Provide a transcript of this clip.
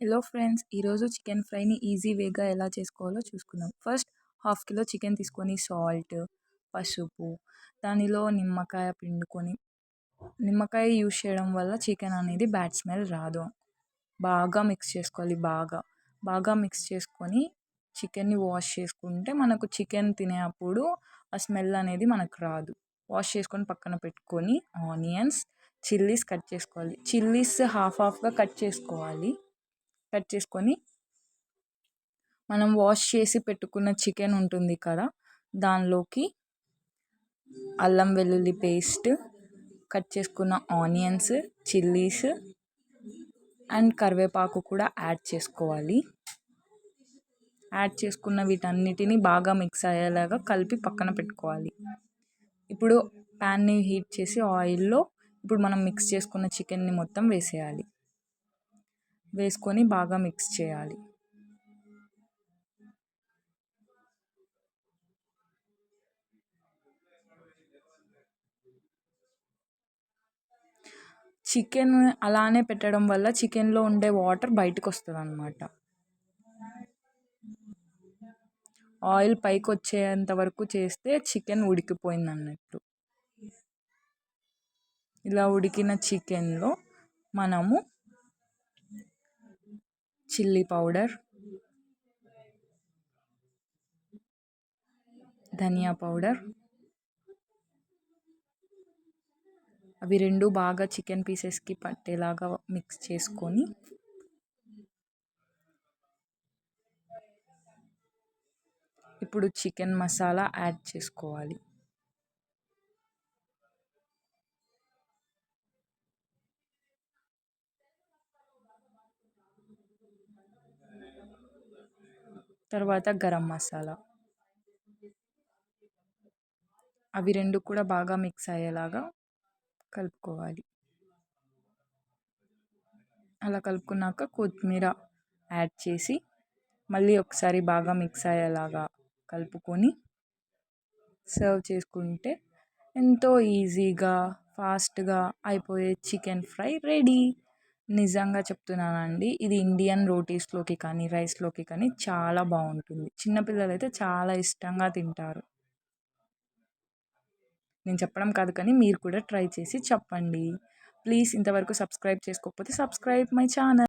Hello friends ఈరోజు chicken ఫ్రైని easy వేగా ఎలా చేసుకోవాలో చూసుకుందాం. ఫస్ట్ హాఫ్ కిలో చికెన్ తీసుకొని సాల్ట్ పసుపు దానిలో నిమ్మకాయ పిండుకొని నిమ్మకాయ యూస్ చేయడం వల్ల చికెన్ అనేది బ్యాడ్ స్మెల్ రాదు. బాగా మిక్స్ చేసుకోవాలి బాగా. బాగా మిక్స్ చేసుకొని చికెన్ని వాష్ చేసుకుంటే మనకు చికెన్ తినేటప్పుడు ఆ స్మెల్ అనేది మనకు రాదు. వాష్ చేసుకొని పక్కన పెట్టుకొని ఆనియన్స్ చిల్లీస్ కట్ చేసుకోవాలి. చిల్లీస్ హాఫ్ హాఫ్గా కట్ చేసుకోవాలి. కట్ చేసుకొని మనం వాష్ చేసి పెట్టుకున్న చికెన్ ఉంటుంది కదా దానిలోకి అల్లం వెల్లుల్లి పేస్ట్ కట్ చేసుకున్న ఆనియన్స్ చిల్లీస్ అండ్ కరివేపాకు కూడా యాడ్ చేసుకోవాలి. యాడ్ చేసుకున్న వీటన్నిటిని బాగా మిక్స్ అయ్యేలాగా కలిపి పక్కన పెట్టుకోవాలి. ఇప్పుడు ప్యాన్ని హీట్ చేసి ఆయిల్లో ఇప్పుడు మనం మిక్స్ చేసుకున్న చికెన్ని మొత్తం వేసేయాలి. వేసుకొని బాగా మిక్స్ చేయాలి. చికెన్ అలానే పెట్టడం వల్ల చికెన్లో ఉండే వాటర్ బయటకు వస్తుంది అనమాట ఆయిల్ పైకి వచ్చేంత వరకు చేస్తే చికెన్ ఉడికిపోయింది అన్నట్టు ఇలా ఉడికిన చికెన్లో మనము చిల్లీ పౌడర్ ధనియా పౌడర్. అవి రెండు బాగా చికెన్ పీసెస్కి పట్టేలాగా మిక్స్ చేసుకొని ఇప్పుడు చికెన్ మసాలా యాడ్ చేసుకోవాలి. తర్వాత గరం మసాలా. అవి రెండు కూడా బాగా మిక్స్ అయ్యేలాగా కలుపుకోవాలి. అలా కలుపుకున్నాక కొత్తిమీర యాడ్ చేసి మళ్ళీ ఒకసారి బాగా మిక్స్ అయ్యేలాగా కలుపుకొని సర్వ్ చేసుకుంటే ఎంతో ఈజీగా ఫాస్ట్గా అయిపోయే చికెన్ ఫ్రై రెడీ. నిజంగా చెప్తున్నానండి. ఇది ఇండియన్ రోటీస్లోకి కానీ రైస్లోకి కానీ చాలా బాగుంటుంది. చిన్నపిల్లలు అయితే చాలా ఇష్టంగా తింటారు. నేను చెప్పడం కాదు కానీ మీరు కూడా ట్రై చేసి చెప్పండి. ప్లీజ్ ఇంతవరకు సబ్స్క్రైబ్ చేసుకోకపోతే సబ్స్క్రైబ్ మై ఛానల్.